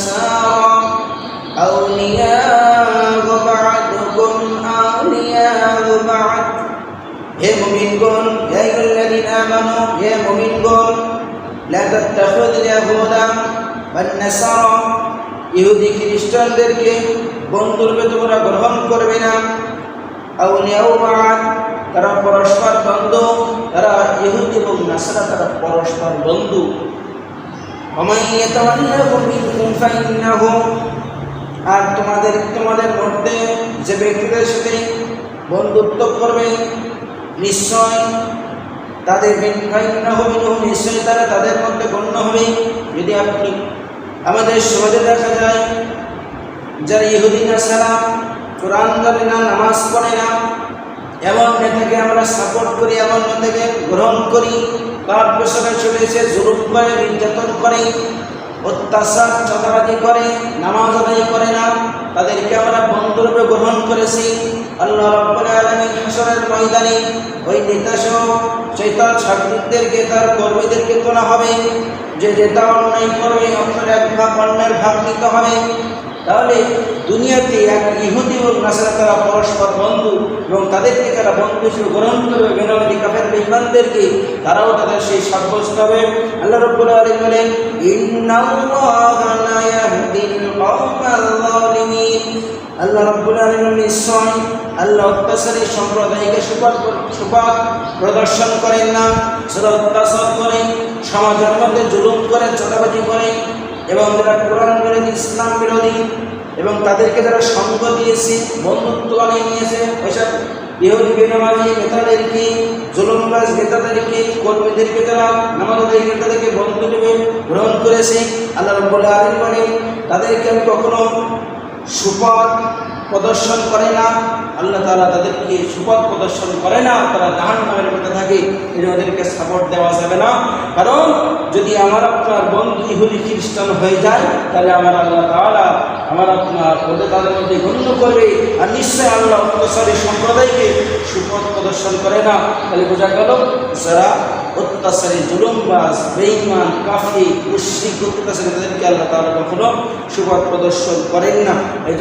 أبصارا أولياء بعضكم أولياء بعض يا مؤمنون يا أيها الذين آمنوا يا مؤمنون لا تتخذ اليهود والنصارى ইহুদি খ্রিস্টানদেরকে বন্ধুর তোমরা গ্রহণ করবে না আউলিয়াউবাদ তারা পরস্পর বন্ধু তারা ইহুদি এবং নাসারা তারা পরস্পর বন্ধু আর তোমাদের তোমাদের মধ্যে যে ব্যক্তিদের সাথে বন্ধুত্ব করবে, নিশ্চয় তাদের হবে নিশ্চয় তারা তাদের মধ্যে গণ্য হবে। যদি আপনি আমাদের সমাজে দেখা যায়, যারা ইহুদি না সারা কোরআন জানে না, নামাজ পড়ে না, এমন নেতাকে আমরা সাপোর্ট করি, এমন নেতাকে গ্রহণ করি তার পেছনে চলেছে, জুলুম করে, নির্যাতন করে, অত্যাচার, চাঁদাবাজি করে, নামাজ আদায় করে না। তাদেরকে আমরা বন্ধুরূপে গ্রহণ করেছি। আল্লাহ রব্বুল আলামিন হাসরের ময়দানে ওই নেতা সহ ছাত্রীদেরকে তার কর্মীদেরকে তোলা হবে। যে নেতা অন্যায় করবে আপনার এক ভাগ অন্যের ভাগ নিতে হবে। তাহলে দুনিয়াতে এক ইহুদি এবং নাসারা তারা পরস্পর বন্ধু এবং তাদেরকে তারা বন্ধু হিসেবে গ্রহণ করবে। বেনামতি কাফের বেঈমানদেরকে তারাও তাদের সেই সাব্যস্ত হবে। আল্লাহ রব্বুল আলামিন বলেন আল্লাহ রব্বুল আলামিন নিশ্চয় আল্লাহ অত্যাচারী সম্প্রদায়কে সুপাত সুপাত প্রদর্শন করেন না, যারা অত্যাচার করে, সমাজের মধ্যে জুলুম করে, চাঁদাবাজি করে, এবং যারা কোরআন বিরোধী, ইসলাম বিরোধী, এবং তাদেরকে যারা সঙ্গ দিয়েছে, বন্ধুত্ব বানিয়ে নিয়েছে, ওইসব ইহুদি বেনামাজি নেতাদেরকে, জুলুমবাজ নেতাদেরকে কর্মীদেরকে যারা নামাজের নেতাদেরকে বন্ধু রূপে গ্রহণ করেছে, আল্লাহ রব্বুল আলামিন বলে তাদেরকে আমি কখনো সুপথ প্রদর্শন করে না, আল্লাহ তালা তাদেরকে সুপথ প্রদর্শন করে না, তারা জাহান নামের মধ্যে থাকে এটা ওদেরকে সাপোর্ট দেওয়া যাবে না। কারণ যদি আমার আপনার ইহুদি খ্রিস্টান হয়ে যায়, তাহলে আমার আল্লাহ তালা আমার আপনার ওদের তাদের মধ্যে গণ্য করবে। আর নিশ্চয় আল্লাহ অত্যাচারী সম্প্রদায়কে সুপথ প্রদর্শন করে না। তাহলে বোঝা গেল, যারা অত্যাচারী, জুলুমবাজ, বেঈমান কাফি মুশরিক, অত্যাচারী, তাদেরকে আল্লাহ তালা কখনো সুপথ প্রদর্শন করেন না। এই